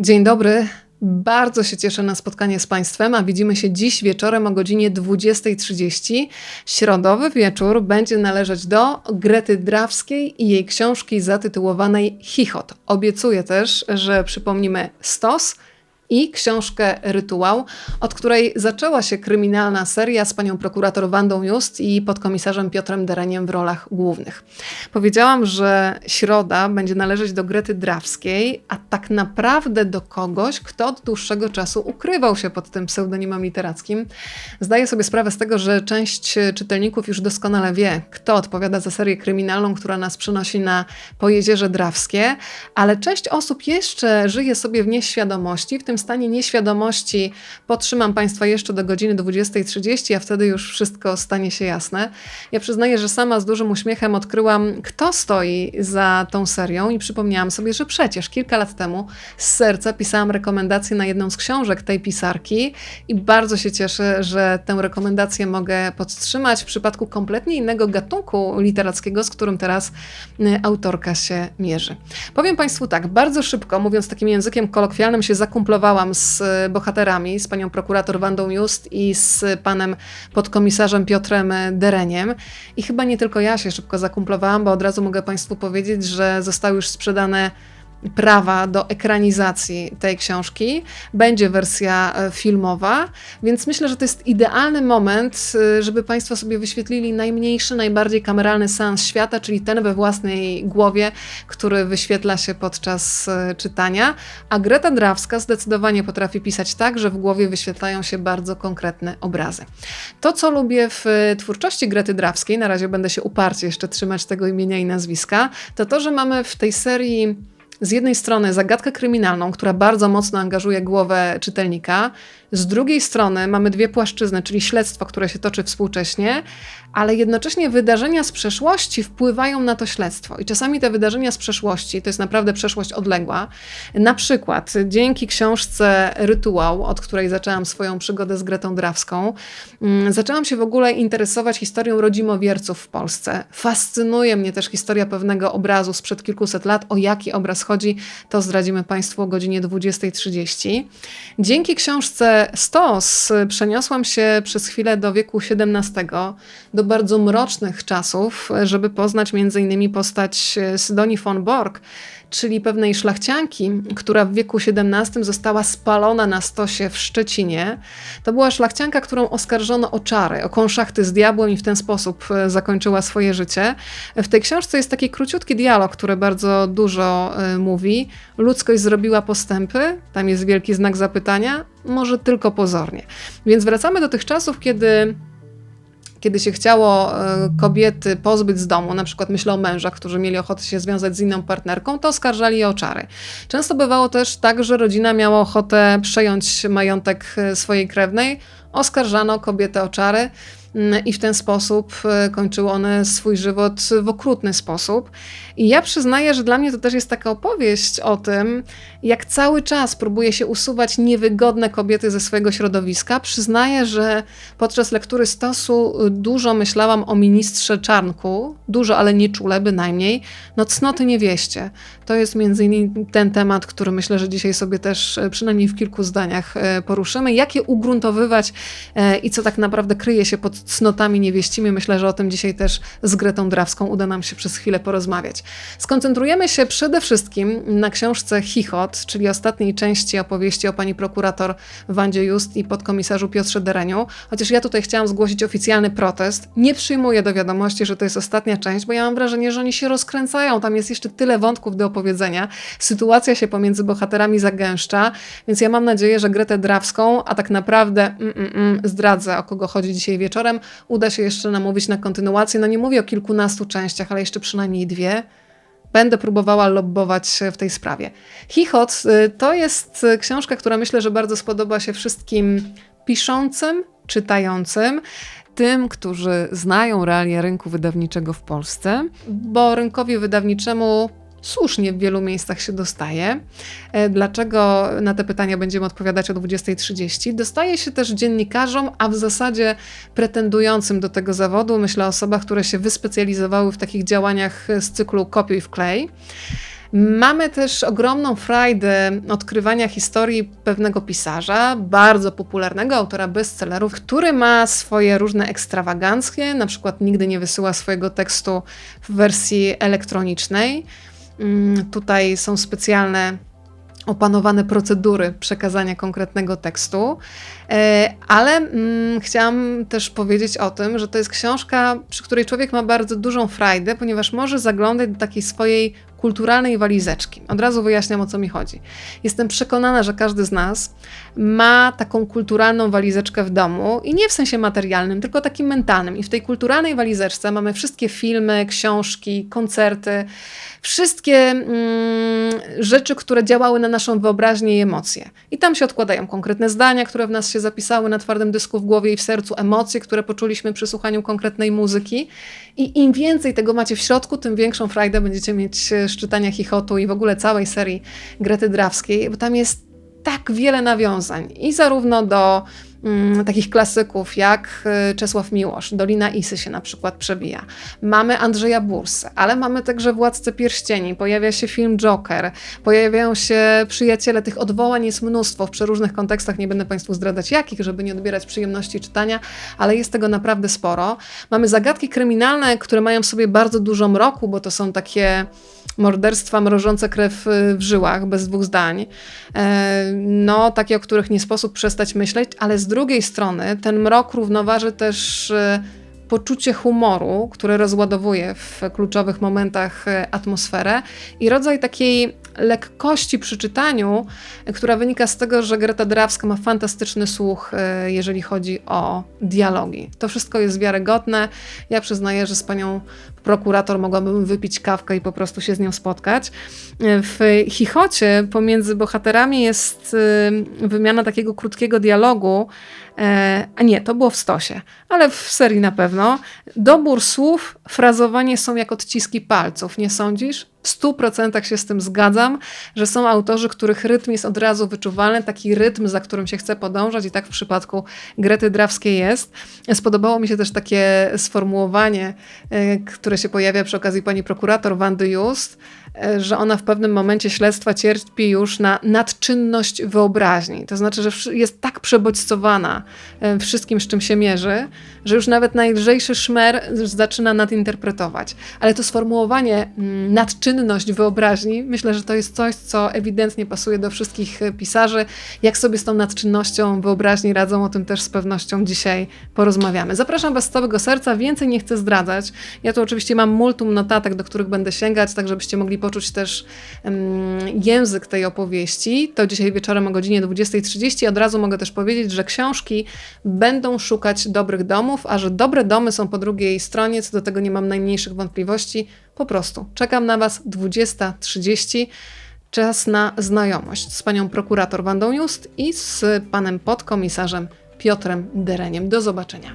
Dzień dobry. Bardzo się cieszę na spotkanie z Państwem, a widzimy się dziś wieczorem o godzinie 20.30. Środowy wieczór będzie należeć do Grety Drawskiej i jej książki zatytułowanej Chichot. Obiecuję też, że przypomnimy stos i książkę Rytuał, od której zaczęła się kryminalna seria z panią prokurator Wandą Just i podkomisarzem Piotrem Dereniem w rolach głównych. Powiedziałam, że środa będzie należeć do Grety Drawskiej, a tak naprawdę do kogoś, kto od dłuższego czasu ukrywał się pod tym pseudonimem literackim. Zdaję sobie sprawę z tego, że część czytelników już doskonale wie, kto odpowiada za serię kryminalną, która nas przynosi na Pojezierze Drawskie, ale część osób jeszcze żyje sobie w nieświadomości, w tym stanie nieświadomości potrzymam Państwa jeszcze do godziny 20.30, a wtedy już wszystko stanie się jasne. Ja przyznaję, że sama z dużym uśmiechem odkryłam, kto stoi za tą serią i przypomniałam sobie, że przecież kilka lat temu z serca pisałam rekomendację na jedną z książek tej pisarki i bardzo się cieszę, że tę rekomendację mogę podtrzymać w przypadku kompletnie innego gatunku literackiego, z którym teraz y, autorka się mierzy. Powiem Państwu tak, bardzo szybko, mówiąc takim językiem kolokwialnym, się zakumplowałam z e, bohaterami, z panią prokurator Wandą Just i z panem podkomisarzem Piotrem Dereniem. I chyba nie tylko ja się szybko zakumplowałam, bo od razu mogę Państwu powiedzieć, że zostały już sprzedane prawa do ekranizacji tej książki. Będzie wersja e, filmowa, więc myślę, że to jest idealny moment, e, żeby Państwo sobie wyświetlili najmniejszy, najbardziej kameralny seans świata, czyli ten we własnej głowie, który wyświetla się podczas e, czytania. A Greta Drawska zdecydowanie potrafi pisać tak, że w głowie wyświetlają się bardzo konkretne obrazy. To, co lubię w twórczości Grety Drawskiej, na razie będę się uparcie jeszcze trzymać tego imienia i nazwiska, to to, że mamy w tej serii z jednej strony zagadkę kryminalną, która bardzo mocno angażuje głowę czytelnika, z drugiej strony mamy dwie płaszczyzny, czyli śledztwo, które się toczy współcześnie, ale jednocześnie wydarzenia z przeszłości wpływają na to śledztwo. I czasami te wydarzenia z przeszłości to jest naprawdę przeszłość odległa. Na przykład dzięki książce Rytuał, od której zaczęłam swoją przygodę z Gretą Drawską, mm, zaczęłam się w ogóle interesować historią rodzimowierców w Polsce. Fascynuje mnie też historia pewnego obrazu sprzed kilkuset lat. O jaki obraz chodzi, to zdradzimy Państwu o godzinie 20.30. Dzięki książce stos przeniosłam się przez chwilę do wieku XVII, do bardzo mrocznych czasów, żeby poznać m.in. postać Sidonii von Borg, czyli pewnej szlachcianki, która w wieku XVII została spalona na stosie w Szczecinie. To była szlachcianka, którą oskarżono o czary, o konszachty z diabłem i w ten sposób e, zakończyła swoje życie. W tej książce jest taki króciutki dialog, który bardzo dużo e, mówi. Ludzkość zrobiła postępy, tam jest wielki znak zapytania, może tylko pozornie. Więc wracamy do tych czasów, kiedy kiedy się chciało e, kobiety pozbyć z domu, na przykład myślę o mężach, którzy mieli ochotę się związać z inną partnerką, to oskarżali je o czary. Często bywało też tak, że rodzina miała ochotę przejąć majątek e, swojej krewnej, oskarżano kobietę o czary. Mm, i w ten sposób e, kończyły one swój żywot w okrutny sposób. I ja przyznaję, że dla mnie to też jest taka opowieść o tym, jak cały czas próbuje się usuwać niewygodne kobiety ze swojego środowiska. Przyznaję, że podczas lektury stosu dużo myślałam o ministrze Czarnku, dużo, ale nie czule bynajmniej. No cnoty niewieście. To jest między innymi ten temat, który myślę, że dzisiaj sobie też e, przynajmniej w kilku zdaniach e, poruszymy. Jak je ugruntowywać i co tak naprawdę kryje się pod cnotami niewieścimi. Myślę, że o tym dzisiaj też z Gretą Drawską uda nam się przez chwilę porozmawiać. Skoncentrujemy się przede wszystkim na książce Chichot, czyli ostatniej części opowieści o pani prokurator Wandzie Just i podkomisarzu Piotrze Dereniu. Chociaż ja tutaj chciałam zgłosić oficjalny protest. Nie przyjmuję do wiadomości, że to jest ostatnia część, bo ja mam wrażenie, że oni się rozkręcają. Tam jest jeszcze tyle wątków do opowiedzenia. Sytuacja się pomiędzy bohaterami zagęszcza, więc ja mam nadzieję, że Gretę Drawską, a tak naprawdę mm, mm, mm, zdradzę, o kogo chodzi dzisiaj wieczorem, uda się jeszcze namówić na kontynuację. No nie mówię o kilkunastu częściach, ale jeszcze przynajmniej dwie. Będę próbowała lobbować w tej sprawie. Chichot y, to jest książka, która myślę, że bardzo spodoba się wszystkim piszącym, czytającym tym, którzy znają realia rynku wydawniczego w Polsce, bo rynkowi wydawniczemu słusznie w wielu miejscach się dostaje. E, dlaczego na te pytania będziemy odpowiadać o 20.30? Dostaje się też dziennikarzom, a w zasadzie pretendującym do tego zawodu, myślę o osobach, które się wyspecjalizowały w takich działaniach z cyklu kopiuj w klej. Mamy też ogromną frajdę odkrywania historii pewnego pisarza, bardzo popularnego autora bestsellerów, który ma swoje różne ekstrawagancje, na przykład nigdy nie wysyła swojego tekstu w wersji elektronicznej. Mm, tutaj są specjalne opanowane procedury przekazania konkretnego tekstu, e, ale mm, chciałam też powiedzieć o tym, że to jest książka, przy której człowiek ma bardzo dużą frajdę, ponieważ może zaglądać do takiej swojej kulturalnej walizeczki. Od razu wyjaśniam o co mi chodzi. Jestem przekonana, że każdy z nas ma taką kulturalną walizeczkę w domu i nie w sensie materialnym, tylko takim mentalnym. I w tej kulturalnej walizeczce mamy wszystkie filmy, książki, koncerty, wszystkie mm, rzeczy, które działały na naszą wyobraźnię i emocje. I tam się odkładają konkretne zdania, które w nas się zapisały na twardym dysku w głowie i w sercu, emocje, które poczuliśmy przy słuchaniu konkretnej muzyki. I im więcej tego macie w środku, tym większą frajdę będziecie mieć z czytania Chichotu i w ogóle całej serii Grety Drawskiej, bo tam jest tak wiele nawiązań i zarówno do mm, takich klasyków jak y, Czesław Miłosz, Dolina Isy się na przykład przebija. Mamy Andrzeja Bursę, ale mamy także Władcę Pierścieni, pojawia się film Joker, pojawiają się przyjaciele, tych odwołań jest mnóstwo w przeróżnych kontekstach, nie będę Państwu zdradzać jakich, żeby nie odbierać przyjemności czytania, ale jest tego naprawdę sporo. Mamy zagadki kryminalne, które mają w sobie bardzo dużo mroku, bo to są takie morderstwa mrożące krew y, w żyłach, bez dwóch zdań. E, no, takie, o których nie sposób przestać myśleć, ale z drugiej strony ten mrok równoważy też y, poczucie humoru, które rozładowuje w kluczowych momentach y, atmosferę i rodzaj takiej lekkości przy czytaniu, która wynika z tego, że Greta Drawska ma fantastyczny słuch, jeżeli chodzi o dialogi. To wszystko jest wiarygodne. Ja przyznaję, że z panią prokurator mogłabym wypić kawkę i po prostu się z nią spotkać. W chichocie pomiędzy bohaterami jest y, wymiana takiego krótkiego dialogu, e, a nie, to było w stosie, ale w serii na pewno. Dobór słów, frazowanie są jak odciski palców, nie sądzisz? W stu procentach się z tym zgadzam, że są autorzy, których rytm jest od razu wyczuwalny, taki rytm, za którym się chce podążać i tak w przypadku Grety Drawskiej jest. Spodobało mi się też takie sformułowanie, e, które się pojawia przy okazji pani prokurator Wandy Just, że ona w pewnym momencie śledztwa cierpi już na nadczynność wyobraźni. To znaczy, że jest tak przebodźcowana e, wszystkim, z czym się mierzy, że już nawet najlżejszy szmer zaczyna nadinterpretować. Ale to sformułowanie mm, nadczynność wyobraźni, myślę, że to jest coś, co ewidentnie pasuje do wszystkich e, pisarzy. Jak sobie z tą nadczynnością wyobraźni radzą, o tym też z pewnością dzisiaj porozmawiamy. Zapraszam Was z całego serca, więcej nie chcę zdradzać. Ja tu oczywiście mam multum notatek, do których będę sięgać, tak żebyście mogli poczuć też um, język tej opowieści. To dzisiaj wieczorem o godzinie 20.30. Od razu mogę też powiedzieć, że książki będą szukać dobrych domów, a że dobre domy są po drugiej stronie, co do tego nie mam najmniejszych wątpliwości. Po prostu czekam na Was 20.30. Czas na znajomość z panią prokurator Wandą Just i z panem podkomisarzem Piotrem Dereniem. Do zobaczenia.